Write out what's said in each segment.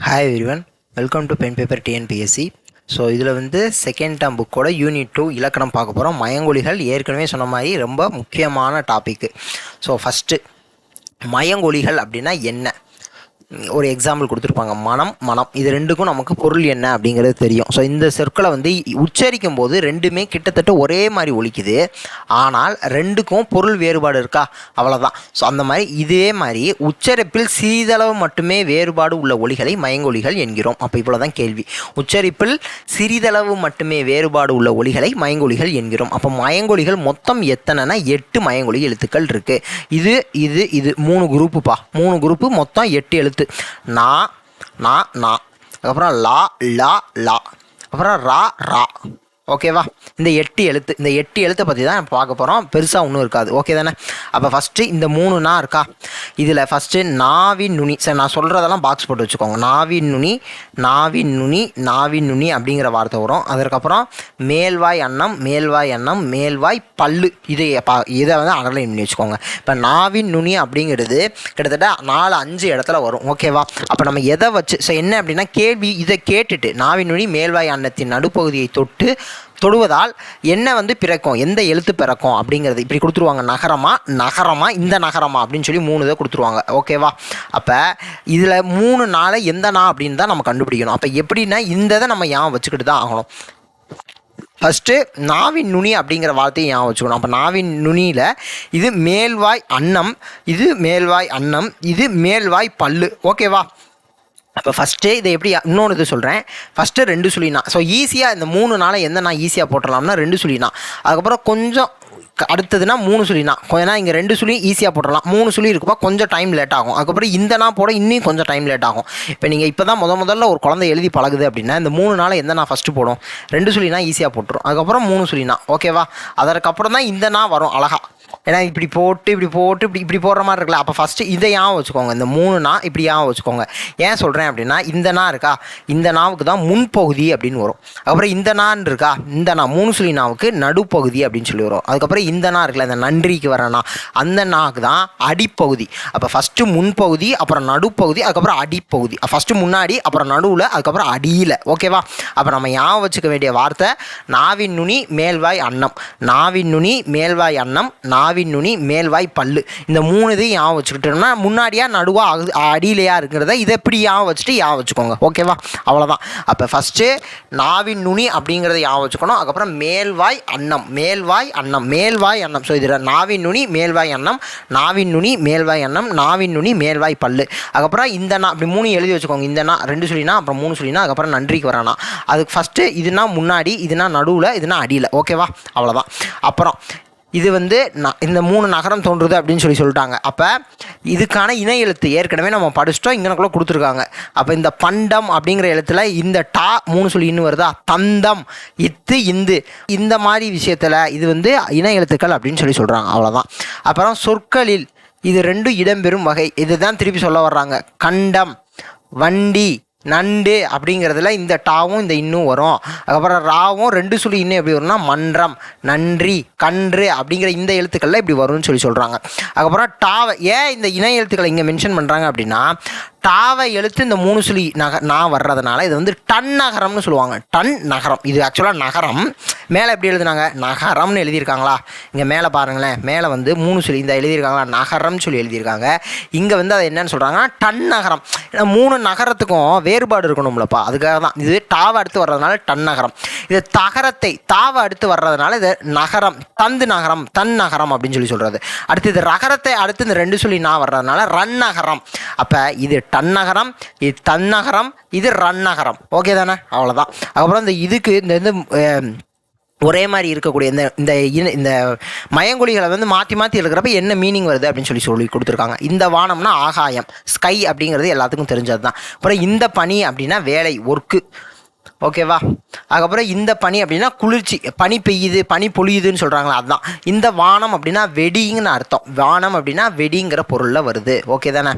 Hi everyone welcome to pen paper TNPSC so இதில் வந்து second term புக்கோட unit two இலக்கணம் பார்க்க போகிறோம் மயங்கொலிகள் ஏற்கனவே சொன்ன மாதிரி ரொம்ப முக்கியமான டாப்பிக்கு ஸோ ஃபஸ்ட்டு மயங்கொலிகள் அப்படின்னா என்ன? ஒரு எக்ஸாம்பிள் கொடுத்துருப்பாங்க. மனம் மனம். இது ரெண்டுக்கும் நமக்கு பொருள் என்ன அப்படிங்கிறது தெரியும். ஸோ இந்த சொற்களை வந்து உச்சரிக்கும் போது ரெண்டுமே கிட்டத்தட்ட ஒரே மாதிரி ஒலிக்குது. ஆனால் ரெண்டுக்கும் பொருள் வேறுபாடு இருக்கா? அவ்வளோதான் ஸோ அந்த மாதிரி இதே மாதிரி உச்சரிப்பில் சிறிதளவு மட்டுமே வேறுபாடு உள்ள ஒலிகளை மயங்கொலிகள் என்கிறோம். அப்போ இவ்வளோ தான் கேள்வி. உச்சரிப்பில் சிறிதளவு மட்டுமே வேறுபாடு உள்ள ஒலிகளை மயங்கொலிகள் என்கிறோம். அப்போ மயங்கொலிகள் மொத்தம் எத்தனைனா எட்டு மயங்கொலி எழுத்துக்கள் இருக்குது இது இது இது. மூணு குரூப்புப்பா மூணு குரூப்பு மொத்தம் எட்டு எழுத்து ஃபஸ்ட்டு நா நா நா. அதுக்கப்புறம் லா லா லா. அப்புறம் ரா ரா. ஓகேவா இந்த எட்டு எழுத்து இந்த எட்டு எழுத்தை பற்றி தான் பார்க்க போகிறோம் பெருசாக ஒன்றும் இருக்காது. ஓகே தானே? அப்போ ஃபஸ்ட்டு இந்த மூணு நா இருக்கா? இதில் ஃபஸ்ட்டு நாவின் நுனி. சரி நான் சொல்கிறதெல்லாம் பாக்ஸ் போட்டு வச்சுக்கோங்க. நாவின் நுனி நாவின் நுனி நாவின் நுனி அப்படிங்கிற வார்த்தை வரும். அதற்கப்புறம் மேல்வாய் அன்னம் மேல்வாய் அன்னம் மேல்வாய் பல்லு. இதை பா இதை வந்து அண்டர்லைன் பண்ணி வச்சுக்கோங்க. இப்போ நாவின் நுனி அப்படிங்கிறது கிட்டத்தட்ட நாலு அஞ்சு இடத்துல வரும். ஓகேவா அப்போ நம்ம எதை வச்சு ஸோ என்ன அப்படின்னா கேள்வி இதை கேட்டுட்டு நாவின் நுனி மேல்வாய் அன்னத்தின் நடுப்பகுதியை தொட்டு தொடுவதால் என்ன வந்து பிறக்கும் எந்த எழுத்து பிறக்கும் அப்படிங்கிறது. இப்படி கொடுத்துருவாங்க நகரமா? நகரமா? இந்த நகரமா? அப்படின்னு சொல்லி மூணு இதை கொடுத்துருவாங்க. ஓகேவா அப்போ இதில் மூணு நாளை எந்த நா அப்படின்னு தான் நம்ம கண்டுபிடிக்கணும். அப்போ எப்படின்னா இந்த இதை நம்ம ஏன் வச்சுக்கிட்டு தான் ஆகணும். ஃபஸ்ட்டு நாவின் நுனி அப்படிங்கிற வார்த்தையை ஞாபகம் வச்சுக்கணும். அப்போ நாவின் நுனியில் இது மேல்வாய் அன்னம் இது மேல்வாய் அன்னம் இது மேல்வாய் பல்லு. ஓகேவா அப்போ ஃபஸ்ட்டு இதை எப்படி இன்னொன்று இது சொல்கிறேன் ஃபஸ்ட்டு ரெண்டு சுழினா ஸோ ஈஸியாக இந்த மூணு நாளை எந்த நான் ஈஸியாக போட்டுடலாம்னா ரெண்டு சுழினா அதுக்கப்புறம் கொஞ்சம் க- அடுத்ததுனா மூணு சுழினா கொஞ்சம் இங்கே ரெண்டு சுழி ஈஸியாக போட்டுடலாம். மூணு சுழி இருக்குப்பா கொஞ்சம் டைம் லேட் ஆகும். அதுக்கப்புறம் இந்த நான் போட இன்னும் கொஞ்சம் டைம் லேட் ஆகும். இப்போ நீங்கள் இப்போ தான் முத முதல்ல ஒரு குழந்தை எழுதி பழகுது அப்படின்னா இந்த மூணு நாள் எந்த நான் ஃபஸ்ட்டு போடும்? ரெண்டு சுழினா ஈஸியாக போட்டுரும். அதுக்கப்புறம் மூணு சுழினா ஓகேவா அதற்கப்புறம் தான் இந்த நான் வரும் அழகாக ஏன்னா இப்படி போட்டு இப்படி போட்டு இப்படி இப்படி போடுற மாதிரி இருக்குல்ல. அப்போ ஃபஸ்ட்டு இதை ஞாபகம் வச்சுக்கோங்க. இந்த மூணு நா இப்படி ஞாபகம் வச்சுக்கோங்க. ஏன் சொல்கிறேன் அப்படின்னா இந்த நா இருக்கா? இந்த நாவுக்கு தான் முன்பகுதி அப்படின்னு வரும். அப்புறம் இந்த நான் இருக்கா? இந்த நா. மூணு சொல்லி நாவுக்கு நடுப்பகுதி அப்படின்னு சொல்லி வரும். அதுக்கப்புறம் இந்த நா இருக்குல்ல இந்த நன்றிக்கு வர நா. அந்த நாக்கு தான் அடிப்பகுதி. அப்போ ஃபஸ்ட்டு முன்பகுதி அப்புறம் நடுப்பகுதி அதுக்கப்புறம் அடிப்பகுதி. ஃபஸ்ட்டு முன்னாடி அப்புறம் நடுவில் அதுக்கப்புறம் அடியில். ஓகேவா அப்போ நம்ம ஞாபகம் வச்சுக்க வேண்டிய வார்த்தை நாவின் நுனி மேல்வாய் அன்னம். நாவின் நுனி மேல்வாய் அன்னம் நாவின் நுனி மேல்வாய் பல்லு. இந்த மூணு இதையும் ஞாபகம் வச்சுக்கிட்டோம்னா முன்னாடியா நடுவா அடியிலையா இருக்கிறத இதை எப்படி ஞாபகம் வச்சுட்டு ஞாபகம் வச்சுக்கோங்க. ஓகேவா அவ்வளோதான் அப்போ ஃபஸ்ட்டு நாவின் நுனி அப்படிங்கிறத ஞாபகம் வச்சுக்கணும். அதுக்கப்புறம் மேல்வாய் அன்னம் மேல்வாய் அன்னம் மேல்வாய் அன்னம். ஸோ இதில் நாவின் நுனி மேல்வாய் அன்னம் நாவின் நுனி மேல்வாய் அன்னம் நாவின் நுனி மேல்வாய் பல்லு. அதுக்கப்புறம் இந்த நா அப்படி மூணு எழுதி வச்சுக்கோங்க. இந்த நா ரெண்டு சொல்லினா அப்புறம் மூணு சொல்லினா அதுக்கப்புறம் நன்றிக்கு வரானா. அதுக்கு ஃபஸ்ட்டு இதுனா முன்னாடி இதுனா நடுவில் இதுனா அடியில். ஓகேவா அவ்வளோதான் அப்புறம் இது வந்து ந- இந்த மூணு நகரம் தோன்றுது அப்படின்னு சொல்லி சொல்லிட்டாங்க. அப்போ இதுக்கான இணை எழுத்து ஏற்கனவே நம்ம படிச்சிட்டோம் இங்கனக்குள்ள கொடுத்துருக்காங்க. அப்போ இந்த பண்டம் அப்படிங்கிற எழுத்துல இந்த டா மூணு சொல்லி இன்னும் வருதா? தந்தம் இத்து இந்து. இந்த மாதிரி விஷயத்தில் இது வந்து இணை எழுத்துக்கள் அப்படின்னு சொல்லி சொல்கிறாங்க அவ்வளோதான் அப்புறம் சொற்களில் இது ரெண்டும் இடம்பெறும் வகை. இதுதான் திருப்பி சொல்ல வர்றாங்க. கண்டம் வண்டி நண்டு அப்படிங்கிறதுல இந்த டாவும் இந்த இன்னும் வரும். அதுக்கப்புறம் ராவும் ரெண்டு சொல்லி இன்னும் எப்படி வரும்னா மன்றம் நன்றி கன்று அப்படிங்கிற இந்த எழுத்துக்கள்ல இப்படி வரும்னு சொல்லி சொல்கிறாங்க அதுக்கப்புறம் டாவை ஏன் இந்த இணை எழுத்துக்களை இங்கே மென்ஷன் பண்ணுறாங்க அப்படின்னா டாவை எழுத்து இந்த மூணு சுழி நக நான் வர்றதுனால இது வந்து டன் நகரம்னு சொல்லுவாங்க. டன் நகரம். இது ஆக்சுவலாக நகரம். மேலே எப்படி எழுதுனாங்க? நகரம்னு எழுதியிருக்காங்களா? இங்கே மேலே பாருங்களேன். மேலே வந்து மூணு சொல்லி இந்த எழுதியிருக்காங்களா? நகரம்னு சொல்லி எழுதியிருக்காங்க. இங்கே வந்து அதை என்னன்னு சொல்கிறாங்கன்னா டன் நகரம். மூணு நகரத்துக்கும் வேறுபாடு இருக்கணும்லப்பா. அதுக்காக தான். இது டாவை அடுத்து வர்றதுனால டன் நகரம். இது தகரத்தை தாவை அடுத்து வர்றதுனால இது நகரம் தந்து நகரம் தன் நகரம் அப்படின்னு சொல்லி சொல்கிறது அடுத்து இது ரகரத்தை அடுத்து இந்த ரெண்டு சொல்லி நான் வர்றதுனால ரன் நகரம். அப்போ இது டன் நகரம் இது தன் நகரம் இது ரன் நகரம். ஓகே தானே? அவ்வளோதான் அதுக்கப்புறம் இந்த இதுக்கு இந்த இது ஒரே மாதிரி இருக்கக்கூடிய இந்த இந்த இந்த மயங்குழிகளை வந்து மாற்றி மாற்றி இருக்கிறப்ப என்ன மீனிங் வருது அப்படின்னு சொல்லி சொல்லி கொடுத்துருக்காங்க. இந்த வானம்னா ஆகாயம் ஸ்கை அப்படிங்கிறது எல்லாத்துக்கும் தெரிஞ்சது தான் அப்புறம் இந்த பனி அப்படின்னா வேலை ஒர்க்கு ஓகேவா அதுக்கப்புறம் இந்த பனி அப்படின்னா குளிர்ச்சி பனி பெய்யுது பனி பொழியுதுன்னு சொல்கிறாங்களா அதுதான் இந்த வானம் அப்படின்னா வெடிங்கன்னு அர்த்தம். வானம் அப்படின்னா வெடிங்கிற பொருளில் வருது. ஓகே தானே?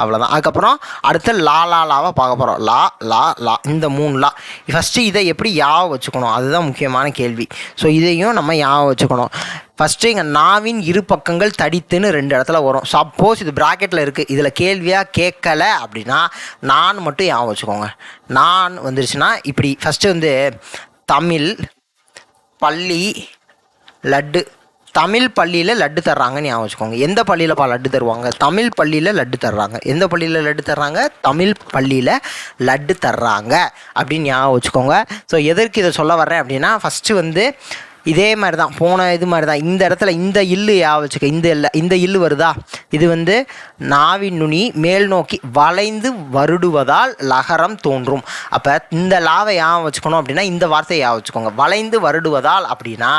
அவ்வளோதான் அதுக்கப்புறம் அடுத்து லா லா லாவை பார்க்க போகிறோம் லா லா லா இந்த மூணு லா. ஃபஸ்ட்டு இதை எப்படி யாவை வச்சுக்கணும்? அதுதான் முக்கியமான கேள்வி. ஸோ இதையும் நம்ம யாவை வச்சுக்கணும்? ஃபஸ்ட்டு இங்கே நாவின் இரு பக்கங்கள் தடித்துன்னு ரெண்டு இடத்துல வரும். சப்போஸ் இது ப்ராக்கெட்டில் இருக்குது இதில் கேள்வியாக கேட்கல அப்படின்னா நான் மட்டும் ஞாபகம் வச்சுக்கோங்க. நான் வந்துருச்சுன்னா இப்படி ஃபஸ்ட்டு வந்து தமிழ் பள்ளி லட்டு தமிழ் பள்ளியில் லட்டு தர்றாங்கன்னு ஞாபகம் வச்சுக்கோங்க. எந்த பள்ளியிலப்பா லட்டு தருவாங்க? தமிழ் பள்ளியில் லட்டு தர்றாங்க. எந்த பள்ளியில் லட்டு தர்றாங்க? தமிழ் பள்ளியில் லட்டு தர்றாங்க. அப்படின்னு ஞாபகம் வச்சுக்கோங்க. ஸோ எதற்கு இதை சொல்ல வர்றேன் அப்படின்னா ஃபஸ்ட்டு வந்து இதே மாதிரி தான் போன இது மாதிரி தான் இந்த இடத்துல இந்த இல்லு யா வச்சுக்க இந்த இல்லை இந்த இல்லு வருதா? இது வந்து நாவின் நுனி மேல் நோக்கி வளைந்து வருடுவதால் லகரம் தோன்றும். அப்போ இந்த லாவை யா வச்சுக்கணும் அப்படின்னா இந்த வார்த்தையை யா வச்சுக்கோங்க. வளைந்து வருடுவதால் அப்படின்னா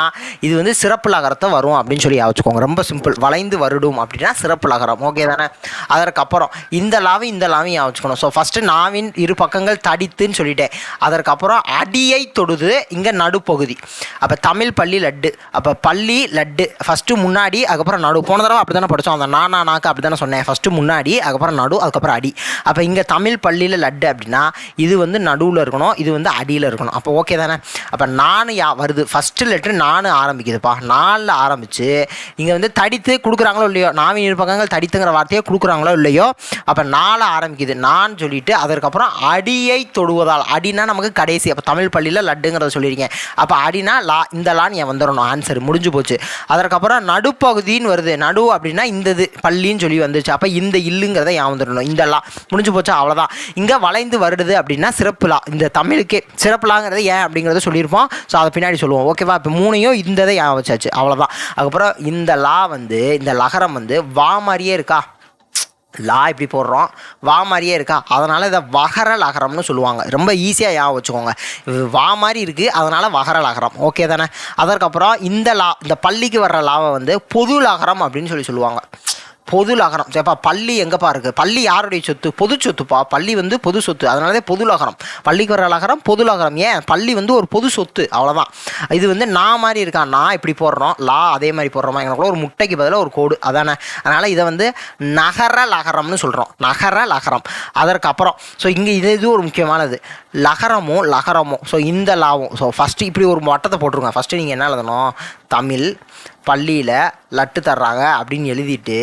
இது வந்து சிறப்பு லகரத்தை வரும் அப்படின்னு சொல்லி யா வச்சுக்கோங்க. ரொம்ப சிம்பிள். வளைந்து வருடும் அப்படின்னா சிறப்பு லகரம். ஓகே தானே? அதற்கப்புறம் இந்த லாவை இந்த லாவையும் யா வச்சுக்கணும். ஸோ ஃபஸ்ட்டு நாவின் இரு பக்கங்கள் தடித்துன்னு சொல்லிட்டேன். அதற்கப்புறம் அடியை தொடுது இங்கே நடுப்பகுதி. அப்போ தமிழ் பள்ளி லட்டு. அப்போ பள்ளி லட்டு. ஃபஸ்ட்டு முன்னாடி அதுக்கப்புறம் நடு. போன தடவை அப்படி தானே படித்தோம் அந்த நானா நாக்கு அப்படி தானே சொன்னேன். ஃபஸ்ட்டு முன்னாடி அதுக்கப்புறம் நடு அதுக்கப்புறம் அடி. அப்போ இங்கே தமிழ் பள்ளியில் லட்டு அப்படின்னா இது வந்து நடுவில் இருக்கணும் இது வந்து அடியில் இருக்கணும். அப்போ ஓகே தானே? அப்போ நான் யா வருது. ஃபஸ்ட்டு லெட்ரு நான் ஆரம்பிக்குதுப்பா. நாலில் ஆரம்பித்து இங்கே வந்து தடித்து கொடுக்குறாங்களோ இல்லையோ? நாவின் இரு பக்கங்கள் தடித்துங்கிற வார்த்தையை கொடுக்குறாங்களோ இல்லையோ? அப்போ நாளை ஆரம்பிக்குது. நான் சொல்லிட்டு அதற்கப்புறம் அடியை தொடுவதால். அடினா நமக்கு கடைசி. அப்போ தமிழ் பள்ளியில் லட்டுங்கிறத சொல்லியிருக்கேன். அப்போ அடினா லா இந்த லா என் வந்துடணும் ஆன்சர் முடிஞ்சு போச்சு. அதற்கப்புறம் நடுப்பகுதின்னு வருது. நடு அப்படின்னா இந்த இது பள்ளின்னு சொல்லி வந்துச்சு. அப்போ இந்த இல்லுங்கிறத ஏன் வந்துடணும் இந்த லா முடிஞ்சு போச்சா அவ்வளோதான் இங்கே வளைந்து வருடுது அப்படின்னா சிறப்பு லா இந்த தமிழுக்கே சிறப்புலாங்கிறது ஏன் அப்படிங்கிறத சொல்லியிருப்போம். ஸோ அதை பின்னாடி சொல்லுவோம். ஓகேவா இப்போ மூணையும் இந்த இதை ஏன் வச்சாச்சு. அவ்வளோதான் அதுக்கப்புறம் இந்த லா வந்து இந்த லகரம் வந்து வா மாதிரியே இருக்கா? லா இப்படி போடுறோம் வா மாதிரியே இருக்கா? அதனால் இதை வகர லகரம்னு சொல்லுவாங்க. ரொம்ப ஈஸியாக ஞாபகம் வச்சுக்கோங்க. வா மாதிரி இருக்குது அதனால் வகர லகரம் ஓகே தானே? அதற்கப்புறம் இந்த லா இந்த பள்ளிக்கு வர்ற லாவை வந்து பொது லகரம் அப்படின்னு சொல்லி சொல்லுவாங்க. பொது லகரம் சரிப்பா பள்ளி எங்கப்பா இருக்குது பள்ளி யாருடைய சொத்து? பொது சொத்துப்பா. பள்ளி வந்து பொது சொத்து. அதனால தான் பொது லகரம் பள்ளிக்கு வர லகரம் பொது லகரம் ஏன்? பள்ளி வந்து ஒரு பொது சொத்து. அவ்வளோதான் இது வந்து நான் மாதிரி இருக்கா நான் இப்படி போடுறோம். லா அதே மாதிரி போடுறோமா? எங்களுக்குள்ள ஒரு முட்டைக்கு பதிலாக ஒரு கோடு. அதானே? அதனால் இதை வந்து நகர லகரம்னு சொல்கிறோம் நகர லகரம் அதற்கப்புறம். ஸோ இங்கே இது இது ஒரு முக்கியமானது. லகரமும் லகரமும் ஸோ இந்த லாவும். ஸோ ஃபஸ்ட்டு இப்படி ஒரு வட்டத்தை போட்டுருங்க. ஃபஸ்ட்டு நீங்கள் என்ன எழுதணும்? தமிழ் பள்ளியில் லட்டு தர்றாங்க அப்படின்னு எழுதிட்டு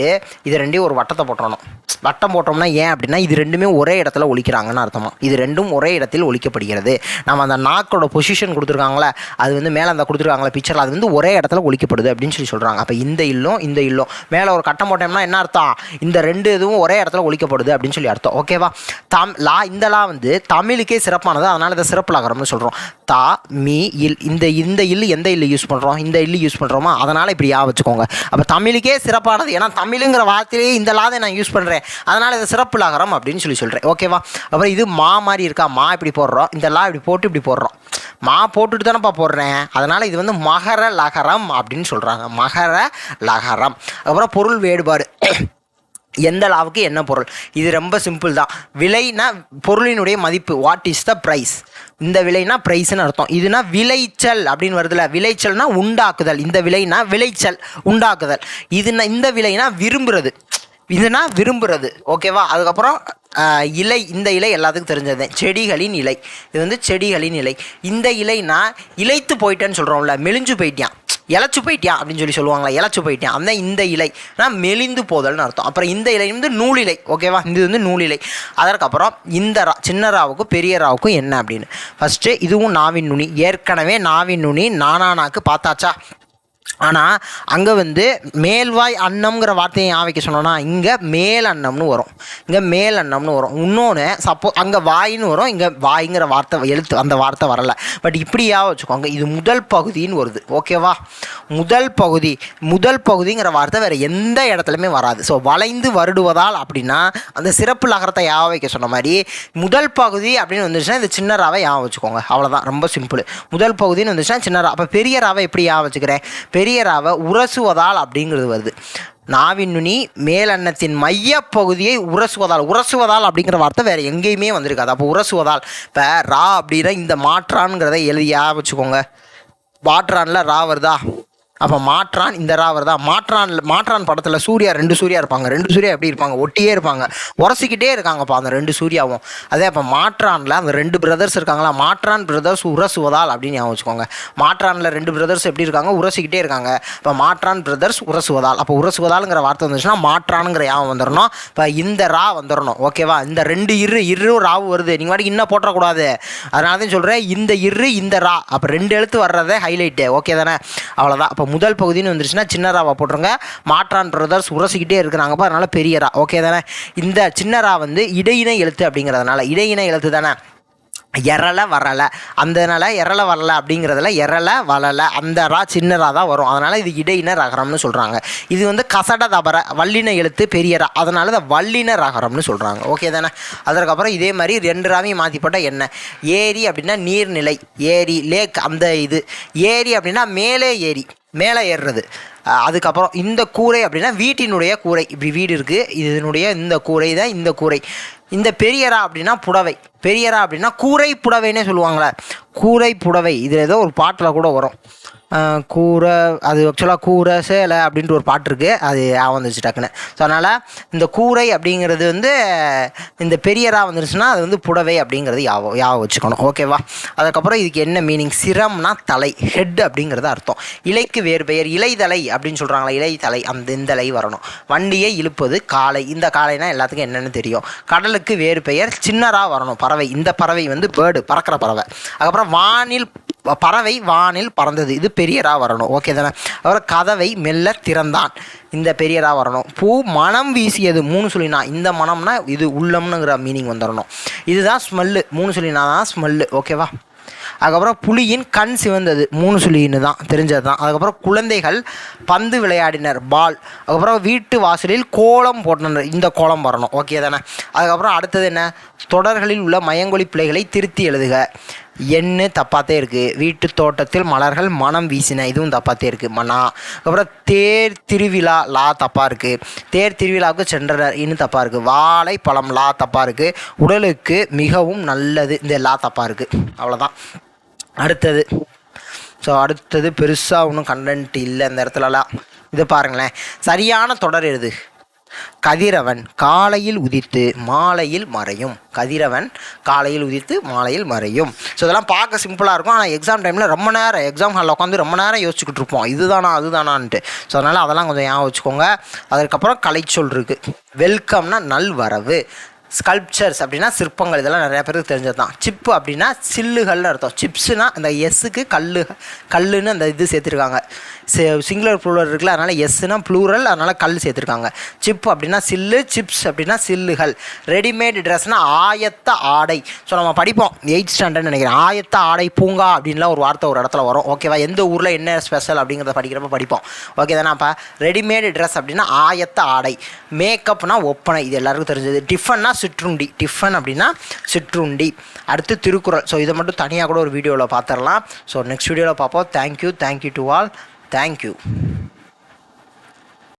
இது ரெண்டையும் ஒரு வட்டத்தை போட்டுறணும். வட்டம் போட்டோம்னா ஏன் அப்படின்னா இது ரெண்டுமே ஒரே இடத்துல ஒழிக்கிறாங்கன்னு அர்த்தமா. இது ரெண்டும் ஒரே இடத்தில் ஒழிக்கப்படுகிறது நம்ம அந்த நாக்கோட பொசிஷன் கொடுத்துருக்காங்களே அது வந்து மேலே அந்த கொடுத்துருக்காங்களே பிக்சரில் அது வந்து ஒரே இடத்துல ஒழிக்கப்படுது அப்படின்னு சொல்லி சொல்கிறாங்க அப்போ இந்த இல்லம் இந்த இல்லம். மேலே ஒரு கட்டம் போட்டோம்னா என்ன அர்த்தம்? இந்த ரெண்டு இதுவும் ஒரே இடத்துல ஒழிக்கப்படுது அப்படின்னு சொல்லி அர்த்தம். ஓகேவா தம் லா இந்த லா வந்து தமிழுக்கே சிறப்பானது. அதனால் இதை சிறப்பு சொல்கிறோம் தா மீ இல் இந்த இந்த இல்லு எந்த இல்லு யூஸ் பண்ணுறோம் இந்த இல்லு யூஸ் பண்ணுறோமா அதனால் இப்படி யா வச்சுக்கோங்க. அப்போ தமிழுக்கே சிறப்பானது. ஏன்னா தமிழுங்கிற வார்த்தையிலேயே இந்த லாதை நான் யூஸ் பண்ணுறேன் அதனால் இது சிறப்பு லகரம் அப்படின்னு சொல்லி சொல்கிறேன் ஓகேவா அப்புறம் இது மா மாதிரி இருக்கா? மா இப்படி போடுறோம். இந்த லா இப்படி போட்டு இப்படி போடுறோம். மா போட்டுட்டு தானேப்பா போடுறேன். அதனால் இது வந்து மகர லகரம் அப்படின்னு சொல்கிறாங்க மகர லகரம். அப்புறம் பொருள் வேறுபாடு. எந்த லாவுக்கு என்ன பொருள்? இது ரொம்ப சிம்பிள் தான். விலைனா பொருளினுடைய மதிப்பு. வாட் இஸ் த ப்ரைஸ் இந்த விலைனா ப்ரைஸ்னு அர்த்தம். இதுனா விளைச்சல் அப்படின்னு வருதுல விளைச்சல்னா உண்டாக்குதல். இந்த விலைனா விளைச்சல் உண்டாக்குதல். இதுனா இந்த விலைனா விரும்புறது. இதுனா விரும்புறது ஓகேவா? அதுக்கப்புறம் இலை இந்த இலை எல்லாத்துக்கும் தெரிஞ்சது செடிகளின் இலை. இது வந்து செடிகளின் இலை. இந்த இலைனா இலைத்து போயிட்டேன்னு சொல்கிறோம்ல மெலிஞ்சு போயிட்டான் இழைச்சு போயிட்டியா? அப்படின்னு சொல்லி சொல்லுவாங்களா இலச்சு போயிட்டியான் அந்த இந்த இலை நான் மெலிந்து போதல்னு அர்த்தம். அப்புறம் இந்த இலை வந்து நூலிலை ஓகேவா? இது வந்து நூலிலை. அதற்கப்புறம் இந்த ரா சின்ன ராவுக்கும் பெரிய ராவுக்கும் என்ன அப்படின்னு? ஃபஸ்ட்டு இதுவும் நாவின் நுனி. ஏற்கனவே நாவின் நுனி நானானாக்கு பார்த்தாச்சா? ஆனால் அங்கே வந்து மேல்வாய் அன்னம்ங்கிற வார்த்தையை ஞாபகம் வைக்க சொன்னோன்னா இங்கே மேல் அன்னம்னு வரும். இங்கே மேல் அன்னம்னு வரும். இன்னொன்று சப்போ அங்கே வாயின்னு வரும் இங்கே வாய்ங்கிற வார்த்தை எழுத்து அந்த வார்த்தை வரல. பட் இப்படியாக வச்சுக்கோங்க இது முதல் பகுதின்னு வருது. ஓகேவா முதல் பகுதி முதல் பகுதிங்கிற வார்த்தை வேறு எந்த இடத்துலையுமே வராது. ஸோ வளைந்து வருடுவதால் அப்படின்னா அந்த சிறப்பு லகரத்தை யா வைக்க சொன்ன மாதிரி முதல் பகுதி அப்படின்னு வந்துச்சுன்னா இந்த சின்ன ராவை யா வச்சுக்கோங்க அவ்வளோதான் ரொம்ப சிம்பிள் முதல் பகுதின்னு வந்துச்சுன்னா சின்ன ரா. அப்போ பெரிய ராவை எப்படி யா வச்சுக்கிறேன் பெரிய ராவை உரசுவதால் அப்படிங்கிறது வருது. நாவின் நுனி மேலன்னத்தின் மையப்பகுதியை உரசுவதால் உரசுவதால் அப்படிங்கிற வார்த்தை வேறு எங்கேயுமே வந்திருக்காது. அப்போ உரசுவதால் இப்போ ரா அப்படின்னா இந்த மாற்றான்ங்கிறத எழுதியா வச்சுக்கோங்க. மாற்றான்ல ரா வருதா? அப்போ மாற்றான் இந்த ரா வருதா மாற்றான் மாற்றான் படத்தில் சூர்யா ரெண்டு சூர்யா இருப்பாங்க. ரெண்டு சூர்யா எப்படி இருப்பாங்க? ஒட்டியே இருப்பாங்க. உரசிக்கிட்டே இருக்காங்கப்பா அந்த ரெண்டு சூர்யாவும். அதே அப்போ மாற்றானில் அந்த ரெண்டு பிரதர்ஸ் இருக்காங்களா? மாற்றான் பிரதர்ஸ் உரசுவதால் அப்படின்னு ஞாபகம் வச்சுக்கோங்க. மாற்றானில் ரெண்டு பிரதர்ஸ் எப்படி இருக்காங்க? உரசிக்கிட்டே இருக்காங்க. இப்போ மாற்றான் பிரதர்ஸ் உரசுவதால். அப்போ உரசுவதாலுங்கிற வார்த்தை வந்துச்சுன்னா மாற்றானுங்கிற ஞாபகம் வந்துடணும் இப்போ இந்த ரா வந்துடணும் ஓகேவா இந்த ரெண்டு இரு இரு ராவு வருது. நீங்கள் வாட்டி இன்னும் போட்டக்கூடாது அதனால தான் சொல்கிறேன் இந்த இரு இந்த ரா. அப்போ ரெண்டு எழுத்து வர்றதே ஹைலைட்டு ஓகே தானே? அவ்வளோதான் அப்போ முதல் பகுதின்னு வந்துருச்சுன்னா சின்ன ராவா போட்டுருங்க. மாற்றான் பிரதர்ஸ் உரசிக்கிட்டே இருக்கிறாங்கப்பா அதனால பெரிய ரா. ஓகே தானே? இந்த சின்ன ரா வந்து இடையின எழுத்து அப்படிங்கிறதுனால இடையின எழுத்து தானே? எரலை வரலை. அந்தனால எரலை வரலை அப்படிங்கிறதுல எரலை வளலை அந்த ரா சின்னரா தான் வரும். அதனால் இது இடையின ரகரம்னு சொல்கிறாங்க இது வந்து கசட தபர வல்லின எழுத்து பெரிய ரா. அதனால் இதை வல்லின ரகரம்னு சொல்கிறாங்க ஓகே தானே? அதற்கப்புறம் இதே மாதிரி ரெண்டு ராவையும் மாற்றிப்பட்டால் என்ன? ஏரி அப்படின்னா நீர்நிலை. ஏரி லேக் அந்த இது. ஏரி அப்படின்னா மேலே ஏரி. மேலே ஏறுறது. அதுக்கப்புறம் இந்த கூரை அப்படின்னா வீட்டினுடைய கூரை. இப்படி வீடு இருக்குது இதனுடைய இந்த கூரை தான் இந்த கூரை. இந்த பெரியரா அப்படின்னா புடவை. பெரியரா அப்படின்னா கூரை புடவைன்னே சொல்லுவாங்களே. கூரை புடவை இதில் ஏதோ ஒரு பாட்டில் கூட வரும். கூரை அது ஆக்சுவலாக கூரை சேலை அப்படின்ட்டு ஒரு பாட்டு இருக்குது அது ஞாபகம் வந்துச்சு டக்குன்னு. ஸோ அதனால் இந்த கூரை அப்படிங்கிறது வந்து இந்த பெரியராக வந்துருச்சுன்னா அது வந்து புடவை அப்படிங்கிறது யாவோ யாவோ வச்சுக்கணும். ஓகேவா அதுக்கப்புறம் இதுக்கு என்ன மீனிங் சிரம்னா தலை ஹெட் அப்படிங்கிறது அர்த்தம். இலைக்கு வேறு பெயர் இலைதலை அப்படின்னு சொல்கிறாங்களா இலைத்தலை அந்த இந்தலை வரணும். வண்டியை இழுப்பது காளை இந்த காளைனா எல்லாத்துக்கும் என்னென்னு தெரியும். கடலுக்கு வேறு பெயர் சின்னராக வரணும். பறவை. இந்த பறவை வந்து பேர்டு பறக்கிற பறவை. அதுக்கப்புறம் வானில் பறவை வானில் பறந்தது. இது பெரியரா வரணும். ஓகே தானே? அப்புறம் கதவை மெல்ல திறந்தான். இந்த பெரியரா வரணும். பூ மனம் வீசியது. மூணு சொல்லினா இந்த மனம்னா இது உள்ளம்னுங்கிற மீனிங் வந்துடணும் இதுதான் ஸ்மெல்லு மூணு சொல்லினா தான் ஸ்மெல்லு ஓகேவா அதுக்கப்புறம் புலியின் கண் சிவந்தது. மூணு சுழின்னு தான் தெரிஞ்சது தான் அதுக்கப்புறம் குழந்தைகள் பந்து விளையாடினர். பால். அதுக்கப்புறம் வீட்டு வாசலில் கோலம் போட்டனர். இந்த கோலம் வரணும். ஓகே தானே? அதுக்கப்புறம் அடுத்தது என்ன? தொடர்களில் உள்ள மயங்கொழி பிள்ளைகளை திருத்தி எழுதுக. எண்ணு தப்பாத்தே இருக்குது வீட்டு தோட்டத்தில் மலர்கள் மனம் வீசின இதுவும் தப்பாத்தே இருக்குது மனா. அப்புறம் தேர் திருவிழா லா தப்பாக இருக்குது தேர் திருவிழாவுக்கு சென்றனர் இன்னும் தப்பாக இருக்குது வாழை பழம் லா தப்பாக இருக்குது உடலுக்கு மிகவும் நல்லது. இந்த லா தப்பாக இருக்குது அவ்வளோதான் அடுத்தது. ஸோ அடுத்தது பெருசாக ஒன்றும் கண்டென்ட் இல்லை இந்த இடத்துலலாம். இதை பாருங்களேன். சரியான தொடர் எழுது கதிரவன் காலையில் உதித்து மாலையில் மறையும். கதிரவன் காலையில் உதித்து மாலையில் மறையும். ஸோ இதெல்லாம் பார்க்க சிம்பிளாக இருக்கும். ஆனால் எக்ஸாம் டைமில் ரொம்ப நேரம் எக்ஸாம் ஹாலில் உட்காந்து ரொம்ப நேரம் யோசிச்சுக்கிட்டு இருப்போம். இதுதானா அதுதானான்ட்டு. ஸோ அதனால் அதெல்லாம் கொஞ்சம் ஞாபகம் வச்சுக்கோங்க. அதுக்கப்புறம் கலைச்சொல் இருக்குது வெல்கம்னா நல்வரவு. ஸ்கல்ப்சர்ஸ் அப்படின்னா சிற்பங்கள் இதெல்லாம் நிறைய பேருக்கு தெரிஞ்சது தான் சிப்பு அப்படின்னா சில்லுகள்னு அர்த்தம். சிப்ஸுனா அந்த எஸ்ஸுக்கு கல் கல்லுன்னு அந்த இது சேர்த்துருக்காங்க. சிங்குலர் ப்ளூரல் இருக்குல்ல அதனால் எஸ்ஸுனா ப்ளூரல் அதனால் கல் சேர்த்துருக்காங்க. சிப்பு அப்படின்னா சில்லு சிப்ஸ் அப்படின்னா சில்லுகள். ரெடிமேட் ட்ரெஸ்னா ஆயத்த ஆடை. ஸோ நம்ம படிப்போம். எயிட் ஸ்டாண்டர்ட் நினைக்கிறேன். ஆயத்த ஆடை பூங்கா அப்படின்லாம் ஒரு வார்த்தை ஒரு இடத்துல வரும். ஓகேவா எந்த ஊரில் என்ன ஸ்பெஷல் அப்படிங்கிறத படிக்கிறப்ப படிப்போம். ஓகே தானே அப்போ? ரெடிமேடு ட்ரெஸ் அப்படின்னா ஆயத்த ஆடை. மேக்கப்னா ஒப்பனை. இது எல்லாருக்கும் தெரிஞ்சது. டிஃபன்னா சிற்றுண்டி டிஃபன் அப்படின்னா சிற்றுண்டி. அடுத்து திருக்குறள். ஸோ இதை மட்டும் தனியாக கூட ஒரு வீடியோவில் பார்த்துடலாம் ஸோ நெக்ஸ்ட் வீடியோவில் பார்ப்போம் thank you thank you to all thank you